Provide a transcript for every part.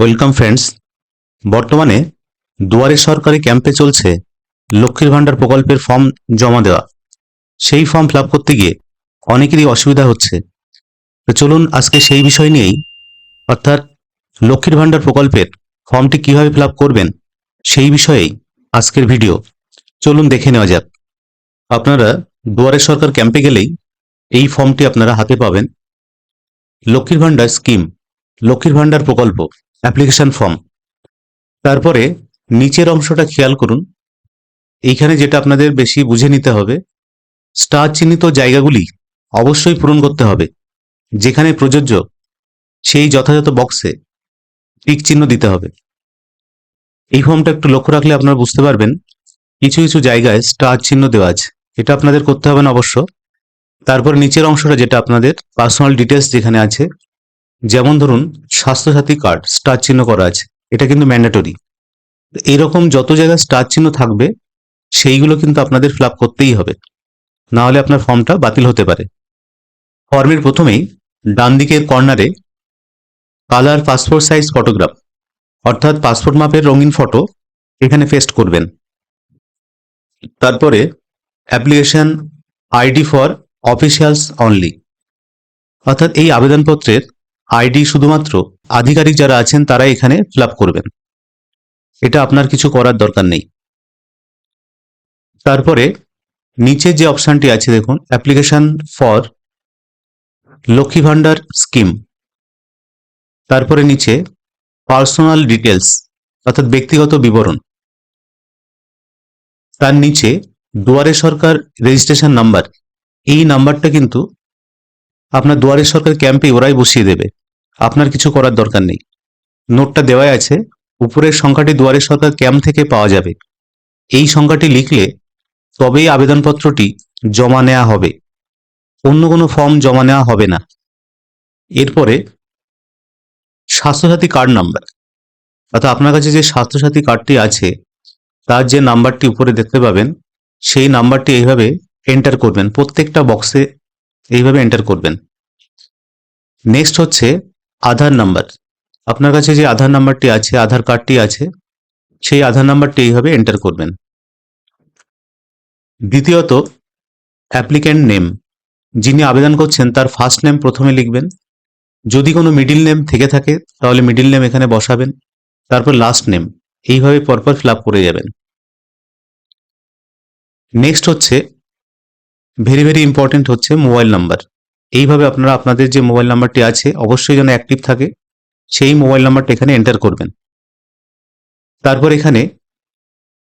Welcome friends. বর্তমানে দুয়ারে সরকারি ক্যাম্পে চলছে লক্ষ্মীর ভাণ্ডার প্রকল্পের ফর্ম জমা দেওয়া। সেই ফর্ম ফিল করতে গিয়ে অনেকেরই অসুবিধা হচ্ছে। তো চলুন আজকে সেই বিষয় নিয়েই, অর্থাৎ লক্ষ্মীর ভাণ্ডার প্রকল্পের ফর্মটি কীভাবে ফিল করবেন সেই বিষয়েই আজকের ভিডিও। চলুন দেখে নেওয়া যাক। আপনারা দুয়ারে সরকার ক্যাম্পে গেলেই এই ফর্মটি আপনারা হাতে পাবেন। লক্ষ্মীর ভাণ্ডার স্কিম, লক্ষ্মীর ভাণ্ডার প্রকল্প। Application form. তারপরে নিচের অংশটা খেয়াল করুন। এইখানে যেটা আপনাদের বেশি বুঝে নিতে হবে, স্টার চিহ্নিত জায়গাগুলি অবশ্যই পূরণ করতে হবে। যেখানে প্রযোজ্য সেই যথাযথ বক্সে টিক চিহ্ন দিতে হবে। এই ফর্মটা একটু লক্ষ্য রাখলে আপনারা বুঝতে পারবেন, কিছু কিছু জায়গায় স্টার চিহ্ন দেওয়া আছে। এটা আপনাদের করতে হবে না অবশ্য। তারপর নিচের অংশটা যেটা আপনাদের পার্সোনাল ডিটেলস যেখানে আছে যেমন ধরুন, স্বাস্থ্যসাথী কার্ড, স্টার চিহ্ন করা আছে, এটা কিন্তু ম্যান্ডেটরি। এরকম যত জায়গায় স্টার চিহ্ন থাকবে, সেইগুলো কিন্তু আপনাদের ফিল করতেই হবে। না হলে আপনার ফর্মটা বাতিল হতে পারে। ফর্মের প্রথমেই ডান দিকের কর্নারে কালার, পাসপোর্ট সাইজ, ফটোগ্রাফ, অর্থাৎ পাসপোর্ট মাপের রঙিন ফটো এখানে পেস্ট করবেন। তারপরে application ID for officials only, অর্থাৎ এই আবেদনপত্রের আইডি শুধুমাত্র আধিকারিক যারা আছেন তারা এখানে ফিল করবেন। এটা আপনার কিছু করার দরকার নেই। তারপরে নিচে যে অপশনটি আছে দেখুন application for Lakshmi Bhandar scheme তারপরে নিচে পার্সোনাল ডিটেলস অর্থাৎ ব্যক্তিগত বিবরণ। তার নিচে দুয়ারে সরকার রেজিস্ট্রেশন নাম্বার এই নাম্বারটা কিন্তু আপনার দুয়ারে সরকার ক্যাম্পে ওরাই বসিয়ে দেবে। আপনার কিছু করার দরকার নেই। নোটটা দেওয়াই আছে, উপরের সংখ্যাটি দুয়ারে সরকার ক্যাম্প থেকে পাওয়া যাবে। এই সংখ্যাটি লিখলে তবেই আবেদনপত্রটি জমা নেওয়া হবে। অন্য কোনো ফর্ম জমা নেওয়া হবে না। এরপরে স্বাস্থ্যসাথী কার্ড নাম্বার। অর্থাৎ আপনার কাছে যে স্বাস্থ্যসাথী কার্ডটি আছে, তার যে নাম্বারটি উপরে দেখতে পাবেন, সেই নাম্বারটি এইভাবে এন্টার করবেন। প্রত্যেকটা বক্সে এইভাবে এন্টার করবেন। নেক্সট হচ্ছে আধার নাম্বার। আপনার কাছে যে আধার নাম্বারটি আছে, আধার কার্ডটি আছে, সেই আধার নাম্বারটি এইভাবে এন্টার করবেন। দ্বিতীয়ত, অ্যাপ্লিক্যান্ট নেম। যিনি আবেদন করছেন, তার ফার্স্ট নেম প্রথমে লিখবেন। যদি কোনো মিডিল নেম থেকে থাকে, তাহলে মিডিল নেম এখানে বসাবেন। তারপর লাস্ট নেম। এইভাবে পরপর ফিল করে যাবেন। নেক্সট হচ্ছে, ভেরি ভেরি ইম্পর্টেন্ট হচ্ছে মোবাইল নাম্বার। এইভাবে আপনারা আপনাদের যে মোবাইল নাম্বারটি আছে, অবশ্যই যেন অ্যাক্টিভ থাকে, সেই মোবাইল নাম্বারটা এখানে এন্টার করবেন। তারপর এখানে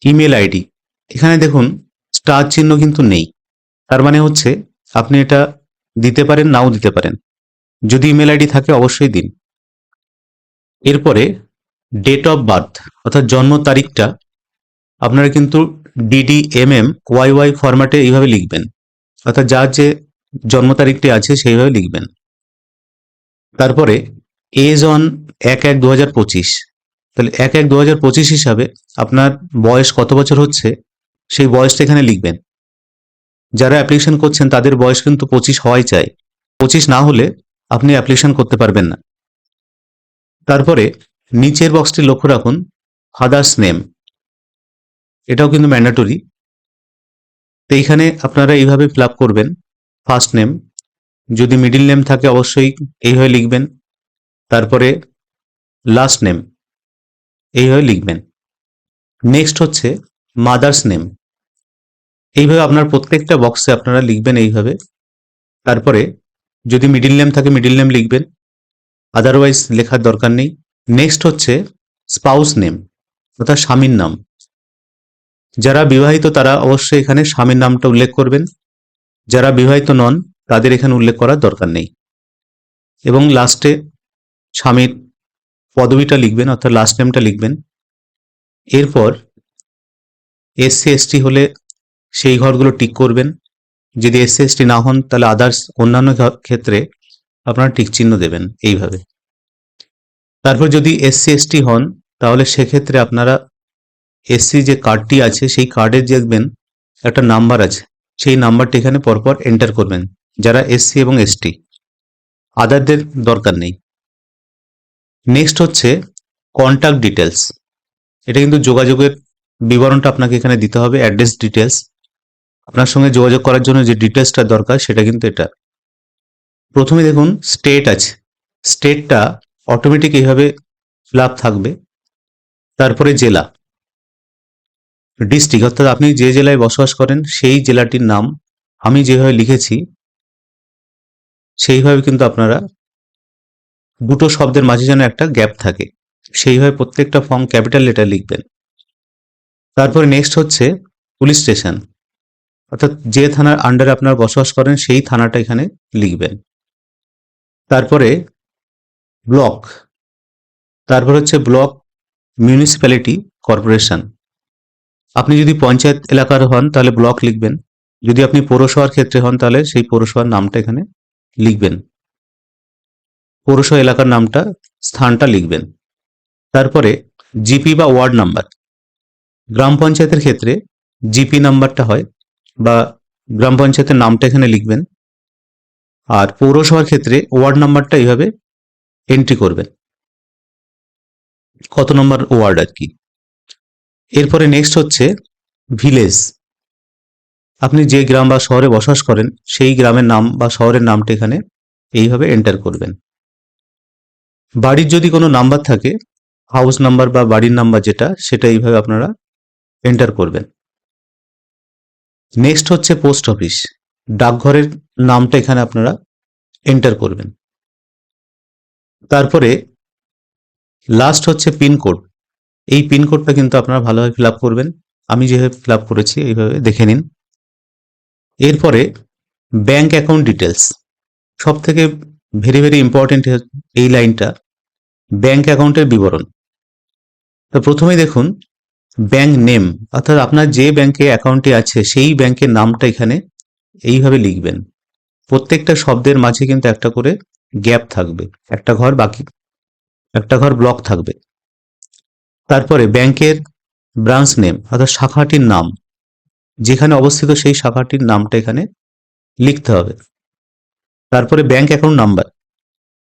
ইমেল আইডি এখানে দেখুন স্টার চিহ্ন কিন্তু নেই। তার মানে হচ্ছে আপনি এটা দিতে পারেন, নাও দিতে পারেন। যদি ইমেল আইডি থাকে, অবশ্যই দিন। এরপরে ডেট অফ বার্থ অর্থাৎ জন্ম তারিখটা আপনারা কিন্তু D D M M Y Y ফরম্যাটে এইভাবে লিখবেন। অর্থাৎ যার যে জন্ম তারিখটি আছে সেইভাবে লিখবেন। তারপরে এজ অন এক এক দু হাজার পঁচিশ। তাহলে এক এক দু হাজার পঁচিশ হিসাবে আপনার বয়স কত বছর হচ্ছে সেই বয়সটা এখানে লিখবেন। যারা অ্যাপ্লিকেশন করছেন তাদের বয়স কিন্তু পঁচিশ হওয়াই চাই। পঁচিশ না হলে আপনি অ্যাপ্লিকেশন করতে পারবেন না। তারপরে নিচের বক্সটি লক্ষ্য রাখুন ফাদার্স নেম এটাও কিন্তু ম্যান্ডেটরি তো এইখানে আপনারা এইভাবে ফিল করবেন। First name. যদি মিডিল নেম থাকে অবশ্যই এইভাবে লিখবেন। তারপরে লাস্ট নেম এইভাবে লিখবেন। নেক্সট হচ্ছে মাদার্স নেম। এইভাবে আপনার প্রত্যেকটা বক্সে আপনারা লিখবেন এইভাবে। তারপরে যদি মিডিল নেম থাকে মিডিল নেম লিখবেন। আদারওয়াইজ লেখার দরকার নেই। নেক্সট হচ্ছে স্পাউস নেম, অর্থাৎ স্বামীর নাম। যারা বিবাহিত তারা অবশ্যই এখানে স্বামীর নামটা উল্লেখ করবেন। যারা বিবাহিত নন, তাদের এখানে উল্লেখ করার দরকার নেই। এবং লাস্টে স্বামীর পদবিটা লিখবেন, অর্থাৎ লাস্ট নেমটা লিখবেন। এরপর এসসি এসটি হলে সেই ঘরগুলো টিক করবেন। যদি এসসি এসটি না হন, তাহলে আদার্স অন্যান্য ক্ষেত্রে আপনারা টিক চিহ্ন দেবেন এইভাবে। তারপর যদি এসসি এসটি হন, তাহলে সেক্ষেত্রে আপনারা এসসি যে কার্ডটি আছে, সেই কার্ডের দেখবেন একটা নাম্বার আছে। সেই নাম্বারটি এখানে পরপর এন্টার করবেন। যারা এসসি এবং এসটি আদারদের দরকার নেই। নেক্সট হচ্ছে কন্ট্যাক্ট ডিটেলস এটা কিন্তু যোগাযোগের বিবরণটা আপনাকে এখানে দিতে হবে অ্যাড্রেস ডিটেলস আপনার সঙ্গে যোগাযোগ করার জন্য যে ডিটেলসটা দরকার, সেটা কিন্তু এটা। প্রথমে দেখুন স্টেট আছে। স্টেটটা অটোমেটিক এইভাবে ফিল থাকবে। তারপরে জেলা। ডিস্ট্রিক্ট অর্থাৎ আপনি যে জেলায় বসবাস করেন, সেই জেলাটির নাম আমি যেভাবে লিখেছি, সেইভাবে কিন্তু আপনারা দুটো শব্দের মাঝে যেন একটা গ্যাপ থাকে। সেইভাবে প্রত্যেকটা ফর্ম ক্যাপিটাল লেটার লিখবেন। তারপরে নেক্সট হচ্ছে পুলিশ স্টেশন অর্থাৎ যে থানার আন্ডারে আপনারা বসবাস করেন, সেই থানাটা এখানে লিখবেন। তারপরে ব্লক তারপর হচ্ছে ব্লক মিউনিসিপ্যালিটি কর্পোরেশন আপনি যদি পঞ্চায়েত এলাকার হন, তাহলে ব্লক লিখবেন। যদি আপনি পৌরসভার ক্ষেত্রে হন, তাহলে সেই পৌরসভার নামটা এখানে লিখবেন। পৌরসভা এলাকার নামটা, স্থানটা লিখবেন। তারপরে জিপি বা ওয়ার্ড নাম্বার। গ্রাম পঞ্চায়েতের ক্ষেত্রে জিপি নাম্বারটা হয় বা গ্রাম পঞ্চায়েতের নামটা এখানে লিখবেন। আর পৌরসভার ক্ষেত্রে ওয়ার্ড নাম্বারটা এইভাবে এন্ট্রি করবেন। কত নম্বর ওয়ার্ড আর কি? এরপরে নেক্সট হচ্ছে ভিলেজ আপনি যে গ্রাম বা শহরে বসবাস করেন, সেই গ্রামের নাম বা শহরের নামটা এখানে এইভাবে এন্টার করবেন। বাড়ির যদি কোনো নাম্বার থাকে হাউস নাম্বার বা বাড়ির নাম্বার যেটা, সেটা এইভাবে আপনারা এন্টার করবেন। নেক্সট হচ্ছে পোস্ট অফিস ডাকঘরের নামটা এখানে আপনারা এন্টার করবেন। তারপরে লাস্ট হচ্ছে পিনকোড এই পিনকোডটা কিন্তু আপনারা ভালোভাবে ফিল করবেন। আমি যেভাবে ফিল করেছি, এইভাবে দেখে নিন। এরপরে ব্যাংক অ্যাকাউন্ট ডিটেলস সব থেকে ভেরি ভেরি ইম্পর্টেন্ট এই লাইনটা ব্যাংক অ্যাকাউন্টের বিবরণ। তো প্রথমেই দেখুন ব্যাংক নেম অর্থাৎ আপনার যে ব্যাংকে অ্যাকাউন্টটি আছে, সেই ব্যাংকের নামটা এখানে এইভাবে লিখবেন। প্রত্যেকটা শব্দের মাঝে কিন্তু একটা করে গ্যাপ থাকবে। একটা ঘর বাকি, একটা ঘর ব্লক থাকবে। তারপরে ব্যাংকের ব্রাঞ্চ নেম অর্থাৎ শাখাটির নাম, যেখানে অবস্থিত সেই শাখাটির নামটা এখানে লিখতে হবে। তারপরে ব্যাংক অ্যাকাউন্ট নাম্বার,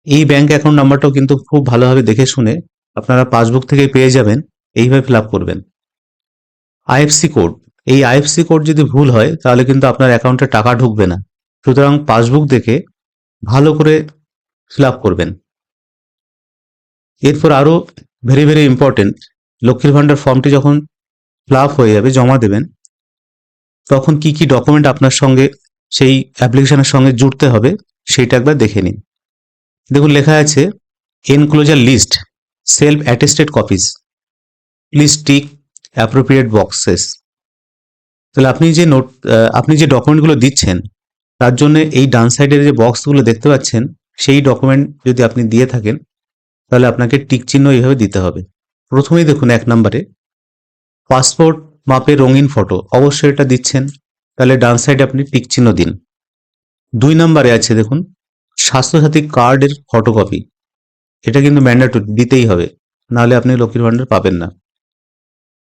এই ব্যাংক অ্যাকাউন্ট নাম্বারটাও কিন্তু খুব ভালোভাবে দেখে শুনে আপনারা পাসবুক থেকে পেয়ে যাবেন, এইভাবে ফিল আপ করবেন। আইএফসি কোড, এই আইএফসি কোড যদি ভুল হয়, তাহলে কিন্তু আপনার অ্যাকাউন্টে টাকা ঢুকবে না। সুতরাং পাসবুক দেখে ভালো করে ফিল করবেন। এরপর আরও ভেরি ভেরি ইম্পর্টেন্ট লক্ষ্মীর ভাণ্ডার ফর্মটি যখন ফিল হয়ে যাবে, জমা দেবেন, তখন কি কি ডকুমেন্ট আপনার সঙ্গে সেই অ্যাপ্লিকেশনের সঙ্গে জুড়তে হবে সেইটা একবার দেখে নিন। দেখুন, লেখা আছে enclosure list self attested copies please tick appropriate boxes তাহলে আপনি যে নোট আপনি যে ডকুমেন্টগুলো দিচ্ছেন, তার জন্য এই ডান সাইডের যে বক্সগুলো দেখতে পাচ্ছেন, সেই ডকুমেন্ট যদি আপনি দিয়ে থাকেন তাহলে আপনাকে টিক চিহ্ন এইভাবে দিতে হবে। প্রথমেই দেখুন এক নম্বরে, পাসপোর্ট মাপে রঙিন ফটো, অবশ্যই এটা দিচ্ছেন। তাহলে ডান সাইডে আপনি টিক চিহ্ন দিন। দুই নম্বরে আছে দেখুন, স্বাস্থ্যসাথী কার্ডের ফটোকপি। এটা কিন্তু ম্যান্ডেটরি, দিতেই হবে। নাহলে আপনি লক্ষ্মীর ভাণ্ডার পাবেন না।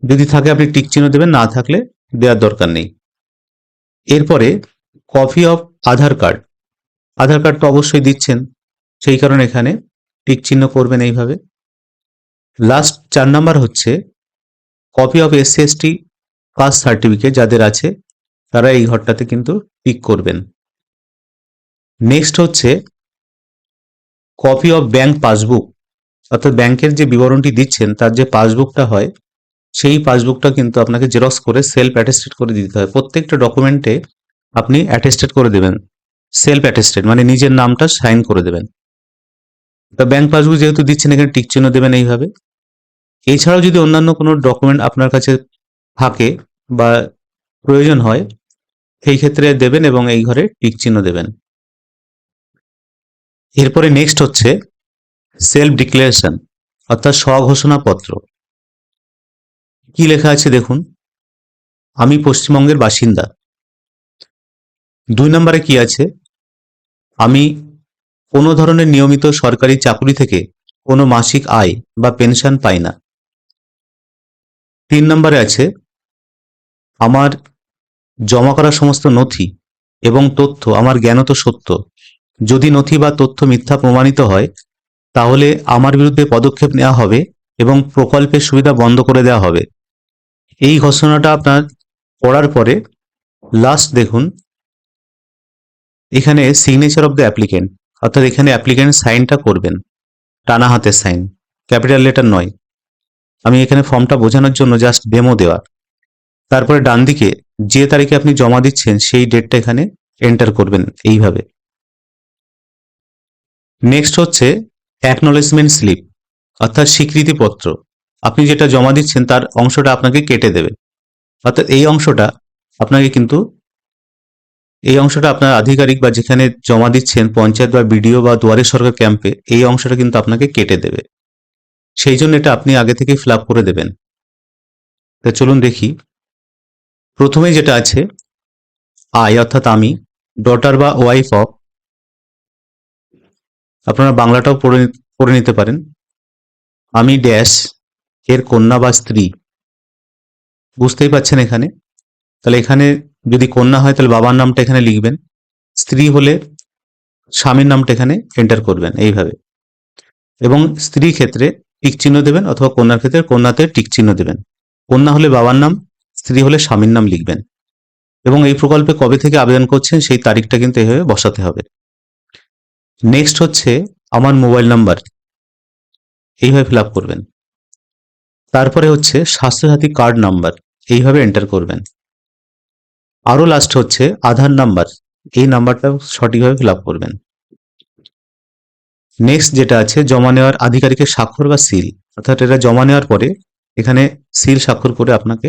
যদি থাকে আপনি টিক চিহ্ন দেবেন, না থাকলে দেওয়ার দরকার নেই। এরপরে, copy of Aadhaar card. Aadhaar card তো অবশ্যই দিচ্ছেন। সেই কারণে এখানে টিক চিহ্ন করবেন এইভাবে। লাস্ট চার নাম্বার হচ্ছে copy of SC ST caste certificate যাদের আছে, তারা এই ঘরটাতে কিন্তু টিক করবেন। নেক্সট হচ্ছে কপি অফ ব্যাংক পাসবুক অর্থাৎ ব্যাংকের যে বিবরণটি দিচ্ছেন, তার যে পাসবুকটা হয়, সেই পাসবুকটা কিন্তু আপনাকে জেরক্স করে সেলফ অ্যাটেস্টেড করে দিতে হয়। প্রত্যেকটা ডকুমেন্টে আপনি অ্যাটেস্টেড করে দেবেন। সেলফ অ্যাটেস্টেড মানে নিজের নামটা সাইন করে দেবেন। তা ব্যাংক পাসবুক যেহেতু দিচ্ছেন, এখানে টিক চিহ্ন দেবেন এইভাবে। এছাড়াও যদি অন্যান্য কোনো ডকুমেন্ট আপনার কাছে থাকে বা প্রয়োজন হয়, সেই ক্ষেত্রে দেবেন এবং এই ঘরে টিক চিহ্ন দেবেন। এরপরে নেক্সট হচ্ছে সেলফ ডিক্লারেশন অর্থাৎ স্বঘোষণাপত্র। কি লেখা আছে দেখুন? আমি পশ্চিমবঙ্গের বাসিন্দা। দুই নম্বরে কি আছে? আমি কোনো ধরনের নিয়মিত সরকারি চাকুরি থেকে কোনো মাসিক আয় বা পেনশন পাই না। তিন নম্বরে আছে, আমার জমা করা সমস্ত নথি এবং তথ্য, আমার জ্ঞানত সত্য। যদি নথি বা তথ্য মিথ্যা প্রমাণিত হয়, তাহলে আমার বিরুদ্ধে পদক্ষেপ নেওয়া হবে এবং প্রকল্পের সুবিধা বন্ধ করে দেওয়া হবে। এই ঘোষণাটা আপনার পড়ার পরে লাস্ট দেখুন, এখানে সিগনেচার অফ দ্য অ্যাপ্লিকেন্ট অর্থাৎ এখানে অ্যাপ্লিকেন্ট সাইনটা করবেন। টানা হাতের সাইন, ক্যাপিটাল লেটার নয়। আমি এখানে ফর্মটা বোঝানোর জন্য জাস্ট ডেমো দেওয়া। তারপরে ডান দিকে যে তারিখে আপনি জমা দিচ্ছেন সেই ডেটটা এখানে এন্টার করবেন এইভাবে। নেক্সট হচ্ছে অ্যাকনলেজমেন্ট স্লিপ অর্থাৎ স্বীকৃতিপত্র। আপনি যেটা জমা দিচ্ছেন তার অংশটা আপনাকে কেটে দেবে। অর্থাৎ এই অংশটা আপনাকে কিন্তু এই অংশটা আপনার আধিকারিক বা যেখানে জমা দিচ্ছেন, পঞ্চায়েত বা বিডিও বা দুয়ারে সরকার ক্যাম্পে, এই অংশটা কিন্তু আপনাকে কেটে দেবে। সেই জন্য এটা আপনি আগে থেকে ফিল করে দেবেন। তা চলুন দেখি। প্রথমে যেটা আছে আই অর্থাৎ আমি ডটার বা ওয়াইফ অফ আপনারা বাংলাটাও পড়ে নিতে পারেন। আমি ড্যাশ এর কন্যা বা স্ত্রী। বুঝতেই পাচ্ছেন এখানে? তাহলে এখানে যদি কন্যা হয়, তাহলে বাবার নামটা এখানে লিখবেন। স্ত্রী হলে স্বামীর নামটা এখানে এন্টার করবেন এইভাবে। এবং স্ত্রী ক্ষেত্রে টিক চিহ্ন দেবেন অথবা কন্যার ক্ষেত্রে কন্যাতে টিক চিহ্ন দেবেন। কন্যা হলে বাবার নাম, স্ত্রী হলে স্বামীর নাম লিখবেন। এবং এই প্রকল্পে কবে থেকে আবেদন করছেন, সেই তারিখটা কিন্তু এইভাবে বসাতে হবে। নেক্সট হচ্ছে আমার মোবাইল নাম্বার এইভাবে ফিল করবেন। তারপরে হচ্ছে স্বাস্থ্যসাথী কার্ড নাম্বার এইভাবে এন্টার করবেন। আরও লাস্ট হচ্ছে আধার নাম্বার এই নাম্বারটা সঠিকভাবে ফিল করবেন। নেক্সট যেটা আছে, জমা নেওয়ার আধিকারিকের স্বাক্ষর বা সিল অর্থাৎ এটা জমা নেওয়ার পরে এখানে সিল স্বাক্ষর করে আপনাকে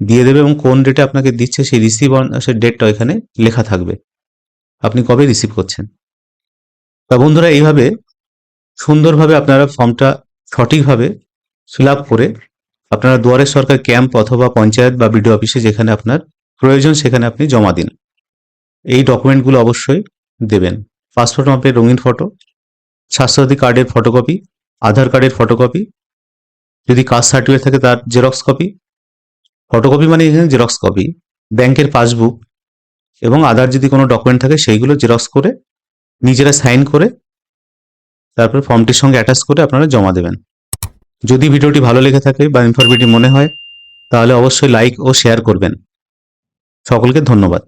দিয়ে দেবে এবং কোন ডেটে আপনাকে দিচ্ছে সেই রিসিভ সেই ডেটটা এখানে লেখা থাকবে। আপনি কবে রিসিভ করছেন? তা বন্ধুরা, এইভাবে সুন্দরভাবে আপনারা ফর্মটা সঠিকভাবে ফিল করে আপনারা দুয়ারের সরকার ক্যাম্প অথবা পঞ্চায়েত বা বিডিও অফিসে যেখানে আপনার প্রয়োজন, সেখানে আপনি জমা দিন। এই ডকুমেন্টগুলো অবশ্যই দেবেন। পাসপোর্ট মাপের রঙিন ফটো স্বাস্থ্যসাথী কার্ডের ফটোকপি আধার কার্ডের ফটোকপি যদি কাস্ট সার্টিফিকেট থাকে তার জেরক্স কপি ফটোকপি মানে এখানে জেরক্স কপি ব্যাংকের পাসবুক এবং আদার যদি কোনো ডকুমেন্ট থাকে সেইগুলো জেরক্স করে, নিজেরা সাইন করে, তারপর ফর্মটির সঙ্গে অ্যাটাচ করে আপনারা জমা দেবেন। যদি ভিডিওটি ভালো লেগে থাকে বা ইনফরমেটিভ মনে হয়, তাহলে অবশ্যই লাইক ও শেয়ার করবেন। সকলকে ধন্যবাদ।